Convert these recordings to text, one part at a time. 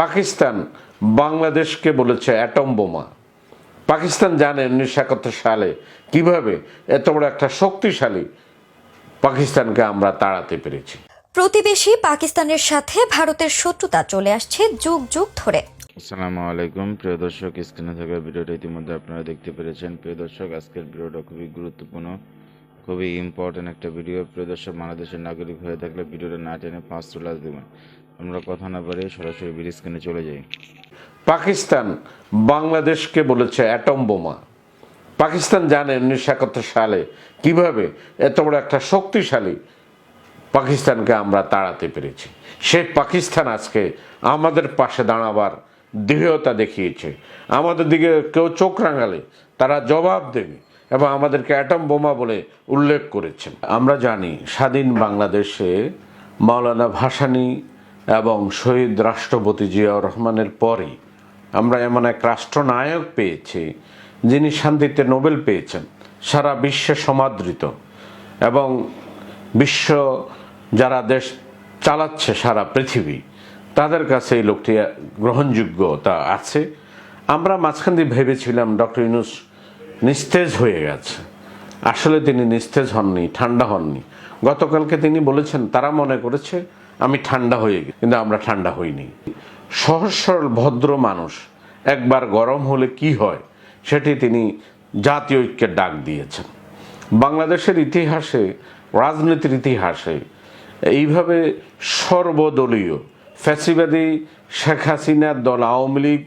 পাকিস্তান বাংলাদেশকে বলেছে অ্যাটম বোমা। পাকিস্তান জানে উনিশশো একাত্তর সালে কীভাবে এত বড় একটা শক্তিশালী পাকিস্তানকে আমরা তাড়াতে পেরেছি। প্রতিবেশী পাকিস্তানের সাথে ভারতের শত্রুতা চলে আসছে যুগ যুগ ধরে। আসসালামু আলাইকুম প্রিয় দর্শক স্ক্রিনে থাকা ভিডিওটা ইতিমধ্যে আপনারা দেখতে পেরেছেন। প্রিয় দর্শক আজকের ভিডিওটা খুবই গুরুত্বপূর্ণ খুবই ইম্পর্ট্যান্ট একটা ভিডিও। প্রিয় দর্শক বাংলাদেশের নাগরিক হয়ে থাকলে ভিডিওটা না টেনে পাঁচ তুলাস দেবেন। আমরা কথা না বাড়িয়ে সরাসরি ব্রিজ স্ক্রিনে চলে যাই। পাকিস্তান বাংলাদেশকে বলেছে অ্যাটম বোমা। পাকিস্তান জানে উনিশশো একাত্তর সালে কীভাবে এত বড় একটা শক্তিশালী পাকিস্তানকে আমরা তাড়াতে পেরেছি। সেই পাকিস্তান আজকে আমাদের পাশে দাঁড়াবার দৃঢ়তা দেখিয়েছে। আমাদের দিকে কেউ চোখ রাঙালে তারা জবাব দেবে এবং আমাদেরকে অ্যাটম বোমা বলে উল্লেখ করেছেন। আমরা জানি স্বাধীন বাংলাদেশে মাওলানা ভাসানী এবং শহীদ রাষ্ট্রপতি জিয়াউর রহমানের পরে আমরা এমন এক রাষ্ট্রনায়ক পেয়েছি, যিনি শান্তিতে নোবেল পেয়েছেন, সারা বিশ্বে সমাদৃত এবং বিশ্ব যারা দেশ চালাচ্ছে সারা পৃথিবী, তাদের কাছে এই লোকটি গ্রহণযোগ্যতা আছে। আমরা মাঝখান দিয়ে ভেবেছিলাম ডক্টর ইউনুস নিস্তেজ হয়ে গেছে। আসলে তিনি নিস্তেজ হননি, ঠান্ডা হননি। গতকালকে তিনি বলেছেন, তারা মনে করেছে আমি ঠান্ডা হয়ে গেছি, কিন্তু আমরা ঠান্ডা হইনি। সহজ সরল ভদ্র মানুষ, একবার গরম হলে কি হয়, সেটি তিনি জাতীয় ঐক্যের ডাক দিয়েছেন। বাংলাদেশের ইতিহাসে, রাজনীতির ইতিহাসে, এইভাবে সর্বদলীয় ফ্যাসিবাদী শেখ হাসিনার দল, আওয়ামী লীগ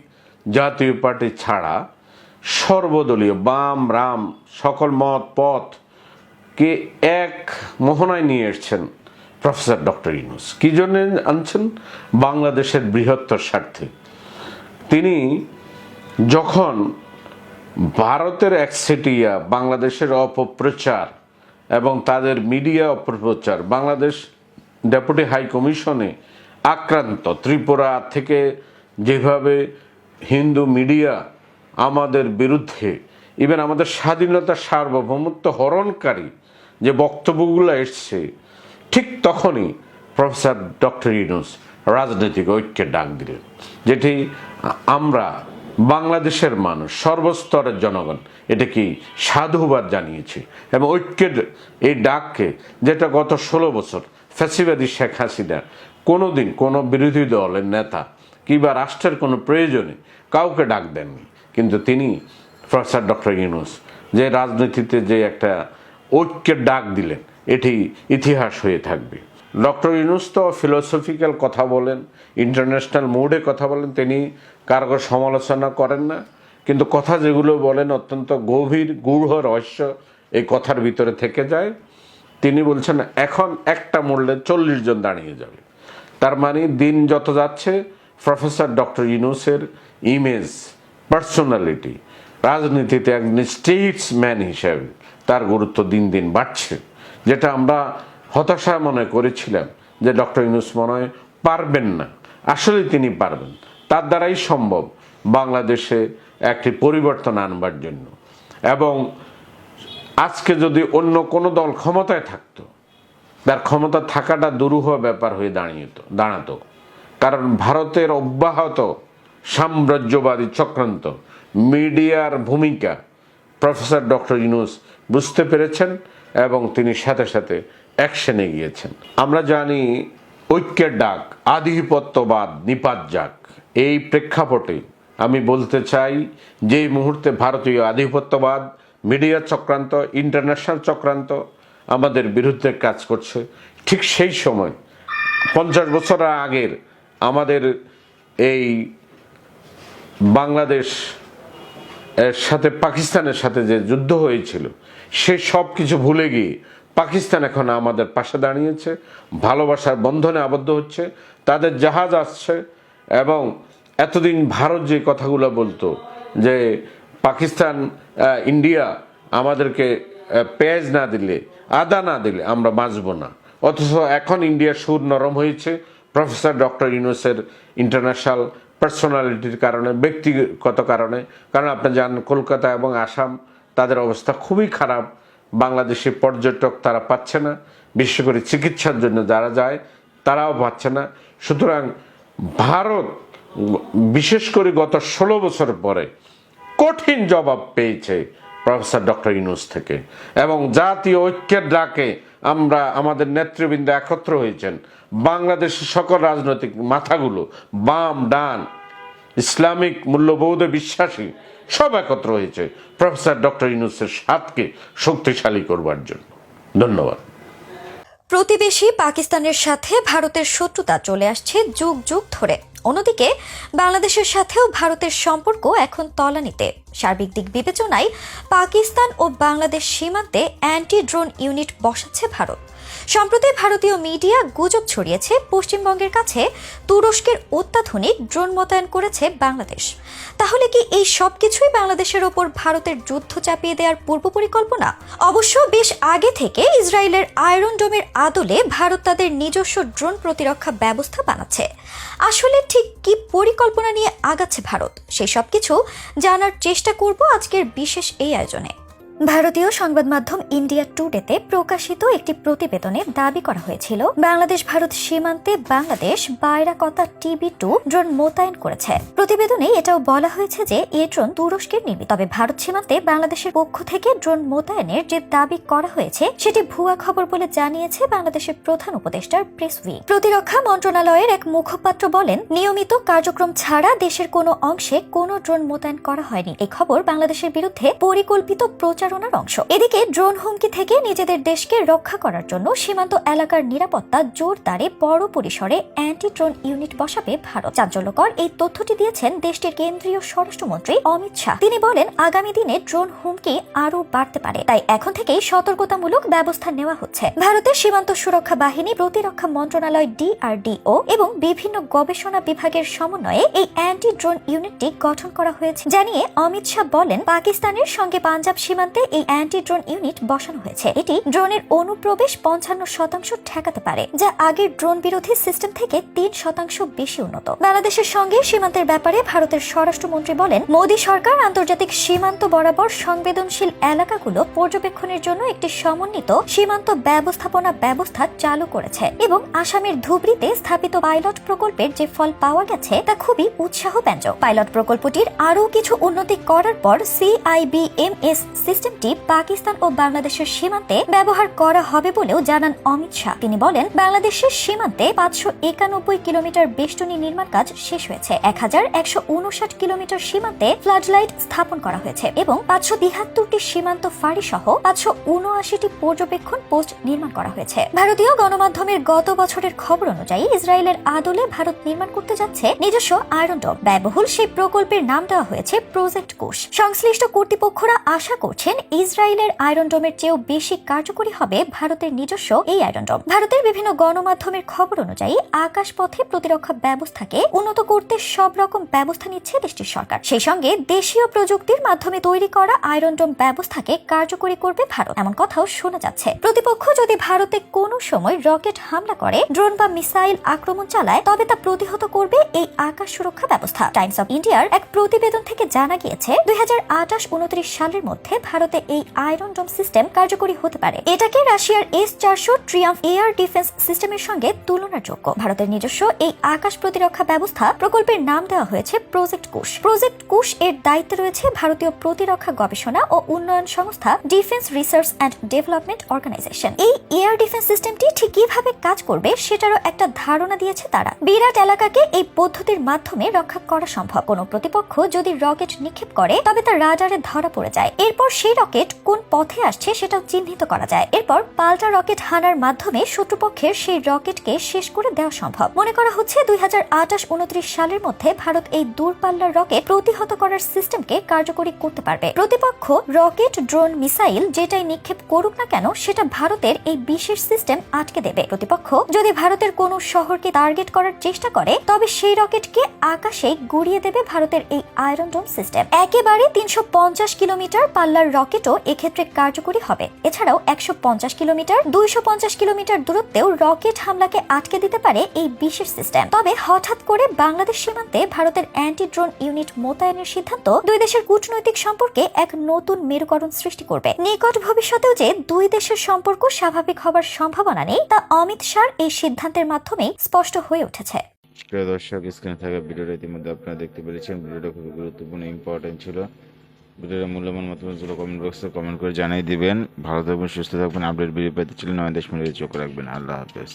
জাতীয় পার্টি ছাড়া সর্বদলীয় বাম, রাম, সকল মত, পথ কে এক মোহনায় নিয়ে এসছেন প্রফেসর ডক্টর ইউনুস, কি জন্য আনছেন? বাংলাদেশের বৃহত্তর স্বার্থে। তিনি যখন ভারতের একসেটিয়া বাংলাদেশের অপপ্রচার এবং তাদের মিডিয়া অপপ্রচার, বাংলাদেশ ডেপুটি হাই কমিশনে আক্রান্ত, ত্রিপুরা থেকে যেভাবে হিন্দু মিডিয়া আমাদের বিরুদ্ধে, ইভেন আমাদের স্বাধীনতা সার্বভৌমত্ব হরণকারী যে বক্তব্যগুলো এসছে ঠিক তখনই প্রফেসর ডক্টর ইউনুস রাজনৈতিক ঐক্যের ডাক দিলেন, যেটি আমরা বাংলাদেশের মানুষ, সর্বস্তরের জনগণ এটা কি সাধুবাদ জানিয়েছে এবং ঐক্যের এই ডাককে, যেটা গত ষোলো বছর ফ্যাসিবাদী শেখ হাসিনা কোনো দিন কোনো বিরোধী দলের নেতা কিংবা রাষ্ট্রের কোনো প্রয়োজনে কাউকে ডাক দেননি। কিন্তু তিনি প্রফেসর ডক্টর ইউনুস যে রাজনীতিতে যে একটা ঐক্যের ডাক দিলেন এটি ইতিহাস হয়ে থাকবে। ডক্টর ইউনুস তো ফিলোসফিক্যাল কথা বলেন ইন্টারন্যাশনাল মুডে কথা বলেন, তিনি কারও সমালোচনা করেন না। কিন্তু কথা যেগুলো বলেন অত্যন্ত গভীর, গূঢ় রহস্য এই কথার ভিতরে থেকে যায়। তিনি বলছেন, এখন একটা মূল্যে চল্লিশ জন দাঁড়িয়ে যাবে। তার মানে দিন যত যাচ্ছে, প্রফেসর ডক্টর ইউনুসের ইমেজ পার্সোনালিটি রাজনীতিতে একজন স্টেটসম্যান হিসেবে তার গুরুত্ব দিন দিন বাড়ছে। যেটা আমরা হতাশা মনে করেছিলাম যে ডক্টর ইউনুস মনে হয় পারবেন না। আসলে তিনি পারবেন। তার দ্বারাই সম্ভব বাংলাদেশে একটি পরিবর্তন আনবার জন্য। এবং আজকে যদি অন্য কোনো দল ক্ষমতায় থাকতো, তার ক্ষমতা থাকাটা দুরূহ ব্যাপার হয়ে দাঁড়িয়েত, দাঁড়াতো। কারণ ভারতের অব্যাহত সাম্রাজ্যবাদী চক্রান্ত, মিডিয়ার ভূমিকা, প্রফেসর ডক্টর ইউনুস বুঝতে পেরেছেন। এবং তিনি সাথে সাথে অ্যাকশনে গিয়েছেন। আমরা জানি ঐক্যের ডাক, আধিপত্যবাদ, নিপাত যাক। এই প্রেক্ষাপটে আমি বলতে চাই যে মুহূর্তে ভারতীয় আধিপত্যবাদ, মিডিয়া চক্রান্ত, ইন্টারন্যাশনাল চক্রান্ত আমাদের বিরুদ্ধে কাজ করছে। ঠিক সেই সময়, পঞ্চাশ বছর আগের আমাদের এই বাংলাদেশ এর সাথে, পাকিস্তানের সাথে যে যুদ্ধ হয়েছিল সে সব কিছু ভুলে গিয়ে পাকিস্তান এখন আমাদের পাশে দাঁড়িয়েছে, ভালোবাসার বন্ধনে আবদ্ধ হচ্ছে, তাদের জাহাজ আসছে এবং এতদিন ভারত যে কথাগুলো বলতো যে পাকিস্তান ইন্ডিয়া আমাদেরকে পেঁয়াজ না দিলে, আদা না দিলে আমরা বাঁচব না। অথচ এখন ইন্ডিয়ার সুর নরম হয়েছে। প্রফেসর ডক্টর ইউনুসের ইন্টারন্যাশনাল পার্সোনালিটির কারণে, ব্যক্তিগত কারণে। কারণ আপনি জান কলকাতা এবং আসাম তাদের অবস্থা খুবই খারাপ। বাংলাদেশি পর্যটক তারা পাচ্ছে না। বিশেষ করে চিকিৎসার জন্য যারা যায়, তারাও পাচ্ছে না। সুতরাং ভারত বিশেষ করে গত ষোলো বছর পরে কঠিন জবাব পেয়েছে প্রফেসর ডক্টর ইউনুস থেকে। এবং জাতীয় ঐক্যের ডাকে আমরা, আমাদের নেতৃবৃন্দ একত্র হয়েছেন। বাংলাদেশের সকল রাজনৈতিক মাথাগুলো বাম, ডান, ইসলামিক মূল্যবোধে বিশ্বাসী সব একত্র হয়েছে। প্রফেসর ডক্টর ইউনুসের সাতকে শক্তিশালী করবার জন্য। ধন্যবাদ। প্রতিবেশী পাকিস্তানের সাথে ভারতের শত্রুতা চলে আসছে যুগ যুগ ধরে। অন্যদিকে, বাংলাদেশের সাথেও ভারতের সম্পর্ক এখন তলানিতে। সার্বিক দিক বিবেচনায় পাকিস্তান ও বাংলাদেশ সীমান্তে অ্যান্টি ড্রোন ইউনিট বসাচ্ছে ভারত। সম্প্রতি ভারতীয় মিডিয়া গুজব ছড়িয়েছে, পশ্চিমবঙ্গের কাছে তুরস্কের অত্যাধুনিক ড্রোন মোতায়েন করেছে বাংলাদেশ। তাহলে কি এই সব কিছুই বাংলাদেশের ওপর ভারতের যুদ্ধ চাপিয়ে দেওয়ার পূর্ব পরিকল্পনা? অবশ্য বেশ আগে থেকে ইসরায়েলের আয়রন ডোমের আদলে ভারত তাদের নিজস্ব ড্রোন প্রতিরক্ষা ব্যবস্থা বানাচ্ছে। আসলে ঠিক কি পরিকল্পনা নিয়ে আগাচ্ছে ভারত? সেই সব কিছু জানার চেষ্টা করব আজকের বিশেষ এই আয়োজনে। ভারতীয় সংবাদ মাধ্যম ইন্ডিয়া টুডেতে প্রকাশিত একটি প্রতিবেদনে দাবি করা হয়েছিল, বাংলাদেশ ভারত সীমান্তে Bangladesh Bayraktar TB two drone মোতায়েন করেছে। প্রতিবেদনে এটাও বলা হয়েছে যে এ ড্রোন তুরস্কের নির্মিত। তবে ভারত সীমান্তে বাংলাদেশের পক্ষ থেকে ড্রোন মোতায়েনের যে দাবি করা হয়েছে, সেটি ভুয়া খবর বলে জানিয়েছে বাংলাদেশের প্রধান উপদেষ্টার প্রেস উইং। প্রতিরক্ষা মন্ত্রণালয়ের এক মুখপাত্র বলেন, নিয়মিত কার্যক্রম ছাড়া দেশের কোনো অংশে কোনো ড্রোন মোতায়েন করা হয়নি। এই খবর বাংলাদেশের বিরুদ্ধে পরিকল্পিত প্রচারণার অংশ। এদিকে ড্রোন হুমকি থেকে নিজেদের দেশকে রক্ষা করার জন্য সীমান্ত এলাকার নিরাপত্তা জোরদারে বড় পরিসরে অ্যান্টি ড্রোন ইউনিট বসাবে ভারত। চাঞ্চল্যকর এই তথ্যটি দিয়েছেন দেশটির কেন্দ্রীয় স্বরাষ্ট্রমন্ত্রী অমিত শাহ। তিনি বলেন, আগামী দিনে ড্রোন হুমকি আরও বাড়তে পারে। তাই এখন থেকেই সতর্কতামূলক ব্যবস্থা নেওয়া হচ্ছে। ভারতের সীমান্ত সুরক্ষা বাহিনী, প্রতিরক্ষা মন্ত্রণালয় ডিআরডিও এবং বিভিন্ন গবেষণা বিভাগের সমন্বয়ে এই অ্যান্টি ড্রোন ইউনিটটি গঠন করা হয়েছে। জানিয়ে অমিত শাহ বলেন, পাকিস্তানের সঙ্গে পাঞ্জাব সীমান্তে এই অ্যান্টি ড্রোন ইউনিট বসানো হয়েছে। এটি ড্রোনের অনুপ্রবেশ পঞ্চান্ন শতাংশ ঠেকাতে পারে, যা আগের ড্রোন বিরোধী সিস্টেম থেকে তিন শতাংশ বেশি উন্নত। বাংলাদেশের সঙ্গে সীমান্তের ব্যাপারে ভারতের স্বরাষ্ট্রমন্ত্রী বলেন, মোদী সরকার আন্তর্জাতিক সীমান্ত বরাবর সংবেদনশীল এলাকাগুলো পর্যবেক্ষণের জন্য একটি সমন্বিত সীমান্ত ব্যবস্থাপনা ব্যবস্থা চালু করেছে এবং আসামের ধুবড়িতে স্থাপিত পাইলট প্রকল্পের যে ফল পাওয়া গেছে, তা খুবই উৎসাহ উৎসাহব্যঞ্জক। পাইলট প্রকল্পটির আরও কিছু উন্নতি করার পর সিআইবিএমএস সিস্টেমটি পাকিস্তান ও বাংলাদেশের সীমান্তে ব্যবহার করা হবে বলেও জানান অমিত শাহ। তিনি বলেন, বাংলাদেশের সীমান্তে পাঁচশো একানব্বই কিলোমিটার বেষ্টনী নির্মাণ কাজ শেষ হয়েছে। এক হাজার একশো উনষাট কিলোমিটার সীমান্তে ফ্লাডলাইট স্থাপন করা হয়েছে এবং পাঁচশো তিহাত্তরটি সীমান্ত ফাঁড়ি সহ পাঁচশো উনআশিটি পর্যবেক্ষণ পোস্ট নির্মাণ করা হয়েছে। ভারতীয় গণমাধ্যমের গত বছরের খবর অনুযায়ী ইসরায়েলের আদলে ভারত নির্মাণ করতে যাচ্ছে নিজস্ব আয়রন ব্যয়বহুল সেই প্রকল্পের নাম দেওয়া হয়েছে প্রজেক্ট কোষ। সংশ্লিষ্ট কর্তৃপক্ষরা আশা করছেন ইসরায়েলের আয়রন ডোমের চেয়েও বেশি কার্যকরী হবে ভারতের নিজস্ব এই আয়রন ডোম। ভারতের বিভিন্ন গণমাধ্যমের খবর অনুযায়ী, আকাশপথে প্রতিরক্ষা ব্যবস্থাকে উন্নত করতে সব রকম ব্যবস্থা নিচ্ছে দেশটির সরকার। সেই সঙ্গে দেশীয় প্রযুক্তির মাধ্যমে তৈরি করা আয়রন ডোম ব্যবস্থাকে কার্যকরী করবে ভারত। এমন কথাও শোনা যাচ্ছে। প্রতিপক্ষ যদি ভারতে কোনো সময় রকেট হামলা করে, ড্রোন বা মিসাইল আক্রমণ চালায়, তবে তা প্রতিহত করবে এই আকাশ সুরক্ষা ব্যবস্থা। টাইমস অফ ইন্ডিয়ার এক প্রতিবেদন থেকে জানা গিয়েছে, দুই হাজার সালের মধ্যে ভারতে এই আয়রন ডোম সিস্টেম কার্যকরী হতে পারে। এটাকে রাশিয়ার এস চারশো ট্রিয়াম্ফ এয়ার ডিফেন্স সিস্টেমের সঙ্গে তুলনার যোগ্য ভারতের নিজস্ব এই আকাশ প্রতিরক্ষা ব্যবস্থা প্রকল্পের নাম দেওয়া হয়েছে প্রজেক্ট কুশ প্রজেক্ট কুশ এর দায়িত্বে রয়েছে ভারতীয় প্রতিরক্ষা গবেষণা ও উন্নয়ন সংস্থা defence research and development organisation এই এয়ার ডিফেন্স সিস্টেমটি ঠিক কীভাবে কাজ করবে সেটারও একটা ধারণা দিয়েছে তারা। বিরাট এলাকাকে এই পদ্ধতির মাধ্যমে রক্ষা করা সম্ভব। কোনো প্রতিপক্ষ যদি রকেট নিক্ষেপ করে, তবে তা রাডারে ধরা পড়ে যায়। এরপর সেই রকেট কোন পথে আসছে সেটাও চিহ্নিত করা যায়। এরপর পাল্টা রকেট হানার মাধ্যমে শত্রুপক্ষের সেই রকেটকে শেষ করে দেওয়া সম্ভব। মনে করা হচ্ছে দুই হাজার আঠাশ উনত্রিশ সালের মধ্যে ভারত এই দূরপাল্লার রকেট প্রতিহত করার সিস্টেমকে কার্যকরী করতে পারবে। প্রতিপক্ষ রকেট ড্রোন মিসাইল যেটাই নিক্ষেপ করুক না কেন, সেটা ভারতের এই বিশেষ সিস্টেম আটকে দেবে। প্রতিপক্ষ, যদি ভারতের কোনো শহরকে টার্গেট করার চেষ্টা করে, তবে সেই রকেটকে আকাশে গুড়িয়ে দেবে ভারতের এই আয়রন ডোম সিস্টেম। একেবারে তিনশো পঞ্চাশ কিলোমিটার পাল্লার রকেটও এক্ষেত্রে কার্যকরী হবে। এছাড়াও একশো পঞ্চাশ কিলোমিটার, দুইশো পঞ্চাশ কিলোমিটার দূরত্বেও রকেট হামলাকে আটকে দিতে পারে এই বিশেষ সিস্টেম। তবে হঠাৎ করে বাংলাদেশ সীমান্তে ভারতের অ্যান্টি ড্রোন ইউনিট মোতায়েনের সিদ্ধান্ত দুই দেশের কূটনৈতিক সম্পর্কে এক নতুন মেরুকরণ সৃষ্টি করবে। নিকট ভবিষ্যতেও যে দুই দেশের সম্পর্ক স্বাভাবিক হবার সম্ভাবনা নেই, তা অমিত শাহর এই সিদ্ধান্তের মাধ্যমেই স্পষ্ট হয়ে উঠেছে। প্রিয় দর্শক স্ক্রিনে থাকা ভিডিওটা ইতিমধ্যে আপনারা দেখতে পেরেছেন। ভিডিওটা খুবই গুরুত্বপূর্ণ ইম্পর্টেন্ট ছিল। ভিডিওর মূল্যবান মতামতগুলো কমেন্ট বক্সে কমেন্ট করে জানিয়ে দিবেন। ভালো থাকবেন, সুস্থ থাকবেন আপডেট ভিডিও পেতে ছিলেন নয় দেশ মিলিয়ে চোখ রাখবেন। আল্লাহ হাফেজ।